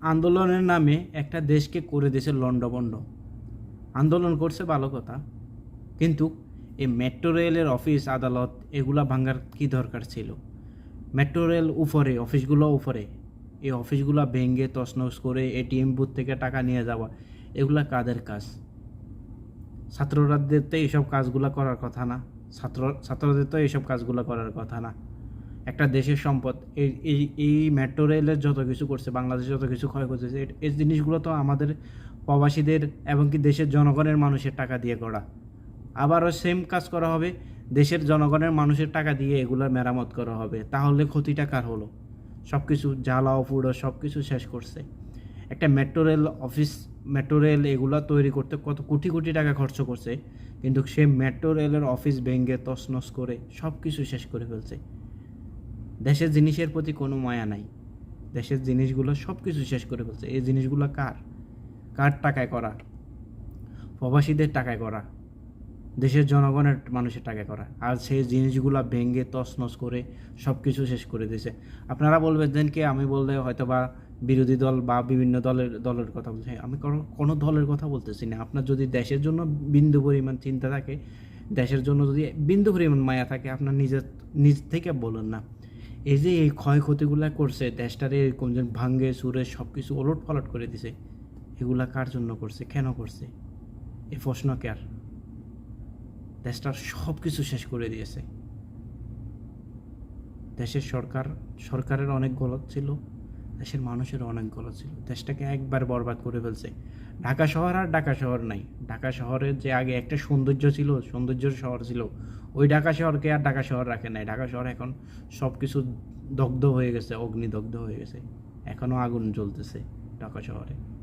আন্দোলনের নামে একটা দেশকে করে দিয়েছে লণ্ডভণ্ড। আন্দোলন করছে ভালো কথা। কিন্তু এই মেট্রো রেলের অফিস, আদালত, এগুলা ভাঙার কি দরকার ছিল? মেট্রো রেল উপরে, অফিসগুলো উপরে। এই অফিসগুলো ভেঙে, তছনছ করে, এটিএম বুথ থেকে টাকা নিয়ে যাওয়া, এগুলা কাদের কাজ? ছাত্ররাদের তো এইসব কাজগুলো করার কথা না। ছাত্র, ছাত্রদের তো এইসব কাজগুলো করার কথা না। একটা দেশের সম্পদ। এই এই এই মেট্রো রেলের যত কিছু করছে বাংলাদেশ যত কিছু ক্ষয় করছে এই জিনিসগুলো তো আমাদের প্রবাসীদের এবং কি দেশের জনগণের মানুষের টাকা দিয়ে করা। আবারও সেম কাজ করা হবে, দেশের জনগণের মানুষের টাকা দিয়ে এগুলোর মেরামত করা হবে। তাহলে ক্ষতিটা কার হলো? সব কিছু জ্বালাও পুড়ো সব কিছু শেষ করছে। একটা metro rail office metro rail এগুলো তৈরি করতে কত কোটি কোটি টাকা খরচ করছে, কিন্তু সে মেট্রো রেলের অফিস ভেঙে তছনছ করে সব কিছু শেষ করে ফেলছে। দেশের জিনিসের প্রতি কোনো মায়া নাই। দেশের জিনিসগুলো সব কিছু শেষ করে ফেলছে। এই জিনিসগুলো কার? কার টাকায় করা? প্রবাসীদের টাকায় করা? দেশের জনগণের মানুষের টাকায় করা? আর সেই জিনিসগুলো ভেঙে তছনছ করে সব কিছু শেষ করে দিয়েছে। আপনারা বলবেন, দেন কি? আমি বললে হয়তো বা বিরোধী দল বা বিভিন্ন দলের দলের কথা বলছি। আমি কোনো কোনো দলের কথা বলতেছি না। আপনার যদি দেশের জন্য বিন্দু পরিমাণ চিন্তা থাকে, দেশের জন্য যদি বিন্দু পরিমাণ মায়া থাকে, আপনার নিজের, নিজ থেকে বলুন না। এই যে এই ক্ষয়ক্ষতিগুলো করছে, দেশটারে যে ভাঙ্গে, সুরে সব কিছু ওলট পালট করে দিছে, এগুলা কার জন্য করছে, কেন করছে? এই প্রশ্ন কার দেশটার সব কিছু শেষ করে দিয়েছে। দেশের সরকার, সরকারের অনেক গলত ছিল, দেশের মানুষের অনেক গলত ছিল। দেশটাকে একবার বরবাদ করে ফেলছে। ঢাকা শহর আর ঢাকা শহর নাই। ঢাকা শহরের যে আগে একটা সৌন্দর্য ছিল, সৌন্দর্যের শহর ছিল ওই ঢাকা শহরকে আর ঢাকা শহর রাখে নাই। ঢাকা শহর এখন সব কিছু দগ্ধ হয়ে গেছে, অগ্নিদগ্ধ হয়ে গেছে। এখনও আগুন জ্বলতেছে ঢাকা শহরে।